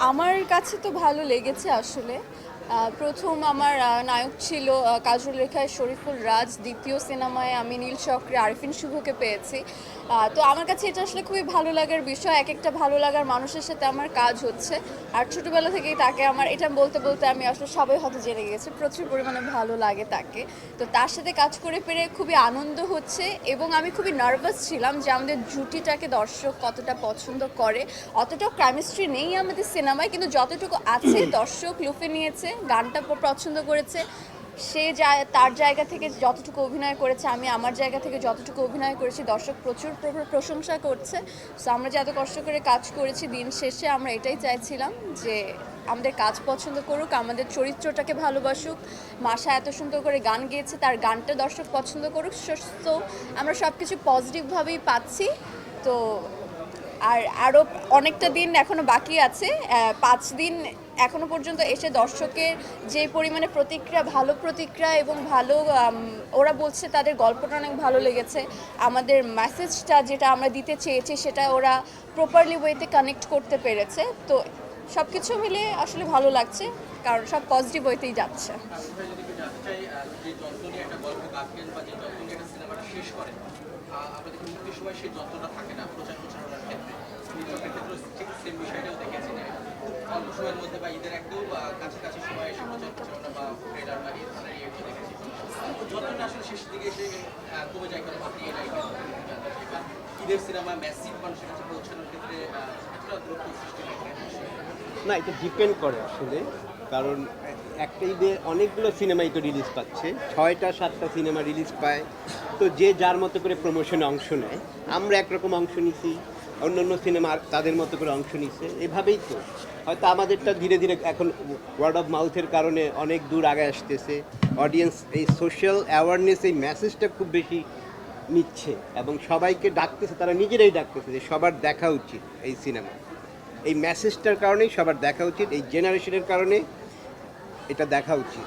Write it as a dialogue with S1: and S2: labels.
S1: আমার কাছে তো ভালো লেগেছে আসলে। প্রথম আমার নায়ক ছিল কাজল রেখায় শরীফুল রাজ। দ্বিতীয় সিনেমায় আমি নীল চক্রে আরিফিন শুভকে পেয়েছি। তো আমার কাছে এটা আসলে খুবই ভালো লাগার বিষয়। এক একটা ভালো লাগার মানুষের সাথে আমার কাজ হচ্ছে। আর ছোটোবেলা থেকেই তাকে আমার, এটা বলতে বলতে আমি আসলে সবাই হয়তো জেনে গেছি, প্রচুর পরিমাণে ভালো লাগে তাকে। তো তার সাথে কাজ করে পেরে খুবই আনন্দ হচ্ছে এবং আমি খুবই নার্ভাস ছিলাম যে আমাদের জুটিটাকে দর্শক কতটা পছন্দ করে। অতটাও কেমিস্ট্রি নেই আমাদের সিনেমায়, কিন্তু যতটুকু আছে দর্শক লুফে নিয়েছে। গানটা পছন্দ করেছে। সে তার জায়গা থেকে যতটুকু অভিনয় করেছে, আমি আমার জায়গা থেকে যতটুকু অভিনয় করেছি, দর্শক প্রচুর প্র- প্রশংসা করছে। সো আমরা যে এত কষ্ট করে কাজ করেছি দিন শেষে, আমরা এটাই চাইছিলাম যে আমাদের কাজ পছন্দ করুক, আমাদের চরিত্রটাকে ভালোবাসুক। মাসা এত সুন্দর করে গান গেয়েছে, তার গানটা দর্শক পছন্দ করুক। তো আমরা সব কিছু পজিটিভভাবেই পাচ্ছি। তো আর আরও অনেকটা দিন এখনও বাকি আছে পাঁচ দিন এখনও পর্যন্ত এসে দর্শকের যে পরিমাণে প্রতিক্রিয়া, ভালো প্রতিক্রিয়া এবং ভালো ওরা বলছে তাদের গল্পটা অনেক ভালো লেগেছে। আমাদের মেসেজটা যেটা আমরা দিতে চেয়েছি সেটা ওরা প্রপারলি ওয়েতে কানেক্ট করতে পেরেছে। তো সব কিছু মিলে আসলে ভালো লাগছে, কারণ সব পজিটিভ ওয়েতেই যাচ্ছে।
S2: সেই যন্ত্রটা থাকে না প্রচার
S3: না, এটা ডিপেন্ড করে আসলে, কারণ একটা ঈদে অনেকগুলো সিনেমাই তো রিলিজ পাচ্ছে, ছয়টা, সাতটা সিনেমা রিলিজ পায়। তো যে যার মতো করে প্রমোশনে অংশ নেয়, আমরা একরকম অংশ নিছি। অন্য অন্য সিনেমা তাদের মতো করে অংশ নিচ্ছে। এভাবেই তো। হয়তো আমাদেরটা ধীরে ধীরে এখন ওয়ার্ড অফ মাউথের কারণে অনেক দূর আগে আসতেছে। অডিয়েন্স এই সোশ্যাল অ্যাওয়ারনেস এই মেসেজটা খুব বেশি নিচ্ছে এবং সবাইকে ডাকতেছে, তারা নিজেরাই ডাকতেছে যে সবার দেখা উচিত এই সিনেমা এই মেসেজটার কারণেই সবার দেখা উচিত, এই জেনারেশনের কারণে এটা দেখা উচিত।